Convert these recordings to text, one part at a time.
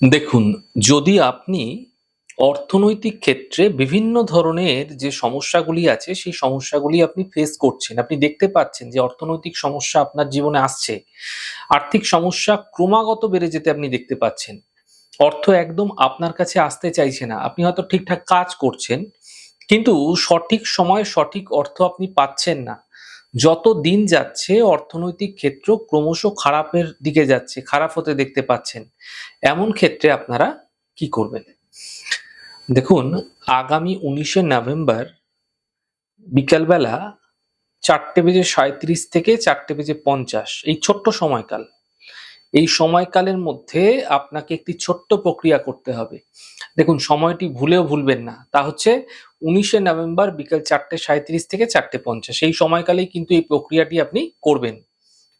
দেখুন, যদি আপনি অর্থনৈতিক ক্ষেত্রে বিভিন্ন ধরনের যে সমস্যাগুলি আছে, সেই সমস্যাগুলি আপনি ফেস করছেন, আপনি দেখতে পাচ্ছেন যে অর্থনৈতিক সমস্যা আপনার জীবনে আসছে, আর্থিক সমস্যা ক্রমাগত বেড়ে যেতে আপনি দেখতে পাচ্ছেন। অর্থ একদম আপনার কাছে আসতে চাইছে না, আপনি হয়তো ঠিকঠাক কাজ করছেন, কিন্তু সঠিক সময়ে সঠিক অর্থ আপনি পাচ্ছেন না। যত দিন যাচ্ছে, অর্থনৈতিক ক্ষেত্র ক্রমশ খারাপের দিকে যাচ্ছে, খারাপ হতে দেখতে পাচ্ছেন। এমন ক্ষেত্রে আপনারা কি করবেন? দেখুন, আগামী উনিশে নভেম্বর বিকালবেলা চারটে বেজে সাঁত্রিশ থেকে চারটে বেজে পঞ্চাশ, এই ছোট্ট সময়কাল। এই সময়কালের মধ্যে আপনাকে একটি ছোট্ট প্রক্রিয়া করতে হবে। দেখুন, সময়টি ভুলেও ভুলবেন না। তা হচ্ছে উনিশে নভেম্বর বিকেল চারটে সাঁত্রিশ থেকে চারটে পঞ্চাশ। এই সময়কালেই কিন্তু এই প্রক্রিয়াটি আপনি করবেন।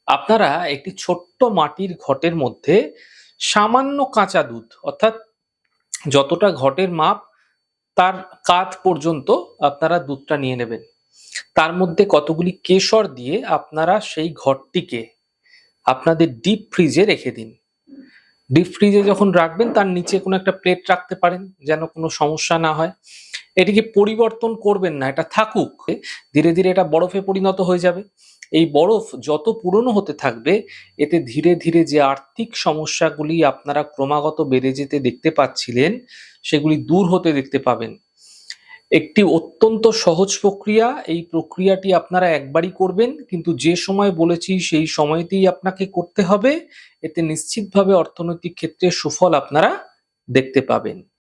আপনারা একটি ছোট্ট মাটির ঘটের মধ্যে সামান্য কাঁচা দুধ, অর্থাৎ যতটা ঘটের মাপ তার কাত পর্যন্ত আপনারা দুধটা নিয়ে নেবেন। তার মধ্যে কতগুলি কেশর দিয়ে আপনারা সেই ঘরটিকে আপনাদের ডিপ ফ্রিজে রেখে দিন। ডিপ ফ্রিজে যখন রাখবেন, তার নিচে কোনো একটা প্লেট রাখতে পারেন যেন কোনো সমস্যা না হয়। এটিকে পরিবর্তন করবেন না, এটা থাকুক। ধীরে ধীরে এটা বরফে পরিণত হয়ে যাবে। এই বরফ যত পুরনো হতে থাকবে, এতে ধীরে ধীরে যে আর্থিক সমস্যাগুলি আপনারা ক্রমাগত বেড়ে যেতে দেখতে পাচ্ছিলেন, সেগুলি দূর হতে দেখতে পাবেন। একটি অত্যন্ত সহজ প্রক্রিয়া, এই প্রক্রিয়াটি আপনারা একবারই করবেন, কিন্তু যে সময় বলেছি সেই সময়তেই আপনাকে করতে হবে। এতে নিশ্চিতভাবে অর্থনৈতিক ক্ষেত্রে সুফল আপনারা দেখতে পাবেন।